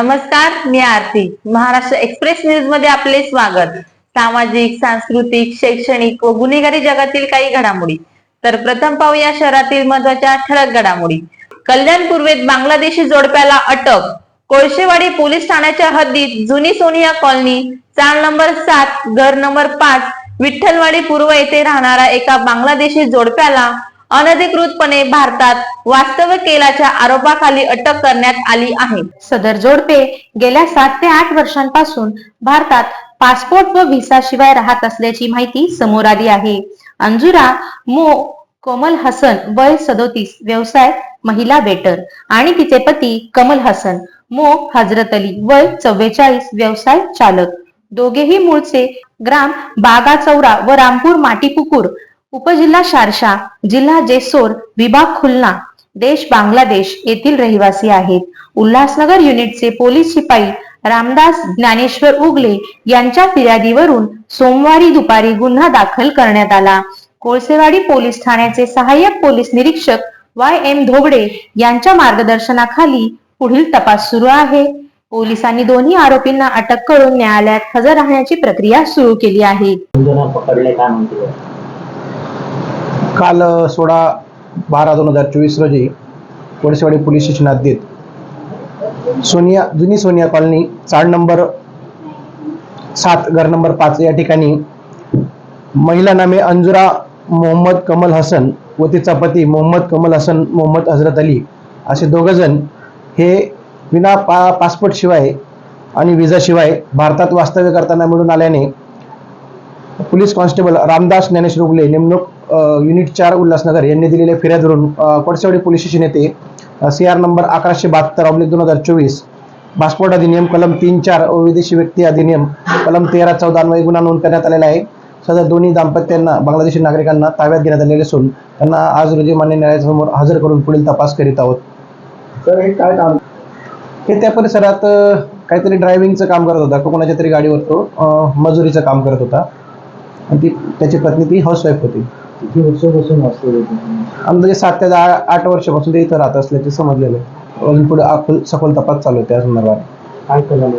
नमस्कार मी आरती. महाराष्ट्र एक्सप्रेस न्यूजमध्ये आपले स्वागत. सामाजिक सांस्कृतिक शैक्षणिक व गुन्हेगारी जगातील काही घडामोडी. तर प्रथम पाहूया शहरातील महत्त्वाच्या ठळक घडामोडी. कल्याण पूर्वेत बांगलादेशी जोडप्याला अटक. कोळशेवाडी पोलीस ठाण्याच्या हद्दीत जुनी सोनिया कॉलनी चाळ नंबर सात घर नंबर पाच विठ्ठलवाडी पूर्व येथे राहणारा एका बांगलादेशी जोडप्याला अनधिकृतपणे भारतात वास्तव्य केल्याच्या आरोपाखाली अटक करण्यात आली आहे. सदर जोडपे गेल्या सात ते आठ वर्षांपासून भारतात पासपोर्ट व व्हिसा शिवाय राहत असल्याची माहिती समोर आली आहे. अंजुरा मो कोमल हसन वय सदोतीस व्यवसाय महिला वेटर आणि तिचे पती कमल हसन मो हजरत अली वय चव्वेचाळीस व्यवसाय चालक. दोघेही मूळचे ग्राम बागा चौरा व रामपूर माटीपुकूर उपजिल्हा शारशा जिल्हा जेसोर विभाग खुलना देश बांगलादेश येथील रहिवासी आहेत. उल्हासनगर युनिटचे पोलीस शिपाई रामदास ज्ञानेश्वर उगले यांच्या फिर्यादीवरून सोमवारी दुपारी गुन्हा दाखल करण्यात आला. कोळसेवाडी पोलीस ठाण्याचे सहाय्यक पोलीस निरीक्षक वाय एम धोगडे यांच्या मार्गदर्शनाखाली पुढील तपास सुरू आहे. पोलिसांनी दोन्ही आरोपींना अटक करून न्यायालयात हजर राहण्याची प्रक्रिया सुरू केली आहे. काल सोळा बारा दोन हजार चोवीस रोजी वडसेवाडी पोलीस स्टेशन हद्दीत सोनिया जुनी सोनिया कॉलनी चाड नंबर सात घर नंबर पाच या ठिकाणी महिला नामे अंजुरा मोहम्मद कमल हसन व तिचा पती मोहम्मद कमल हसन मोहम्मद हजरत अली असे दोघं जण हे विना पा पासपोर्टशिवाय आणि विजाशिवाय भारतात वास्तव्य करताना मिळून आल्याने पोलीस कॉन्स्टेबल रामदास ज्ञानेश रुगले नेमणूक युनिट चार उल्हासनगर यांनी दिलेल्या फिर्यादवरून अ, कोळसेवाडी पोलीस स्टेशन येथे सी आर नंबर अकराशे बहात्तर ऑब्लिक दोन हजार चोवीस पासपोर्ट अधिनियम कलम तीन चार व विदेशी व्यक्ती अधिनियम कलम तेरा चौदा अन्वये गुन्हा नोंद करण्यात आलेला आहे. सदर दोन्ही दाम्पत्यांना बांगलादेशी नागरिकांना ताब्यात घेण्यात आलेले असून त्यांना आज रोजी मान्य न्यायालयासमोर हजर करून पुढील तपास करीत आहोत. सर हे काय काम? हे त्या परिसरात काहीतरी ड्रायव्हिंगचं काम करत होता. कोणाच्या तरी गाडीवर तो मजुरीचं काम करत होता. आणि ती त्याची पत्नी ती हाऊसवाईफ होती. किती वर्षापासून वाचले अंदाजे सात ते दहा आठ वर्षापासून ते इथं राहत असल्याचे समजलेलं आहे. अजून पुढे आखल- सखोल तपास चालू आहे त्या संदर्भात. काय कलम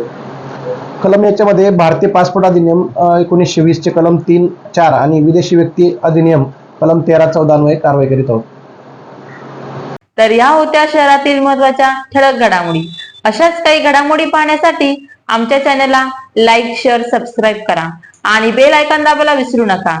कलम याच्यामध्ये भारतीय पासपोर्ट अधिनियम अ, एकोणीसशे वीसचे कलम तीन चार आणि विदेशी व्यक्ती अधिनियम कलम तेरा चौदा अन्वये कारवाई करीत आहोत. तर या होत्या शहरातील महत्त्वाच्या ठळक घडामोडी. अशाच काही घडामोडी पाहण्यासाठी आमच्या चॅनलला लाईक शेअर सबस्क्राईब करा. आणि बेल आयकॉन दाबायला विसरू नका.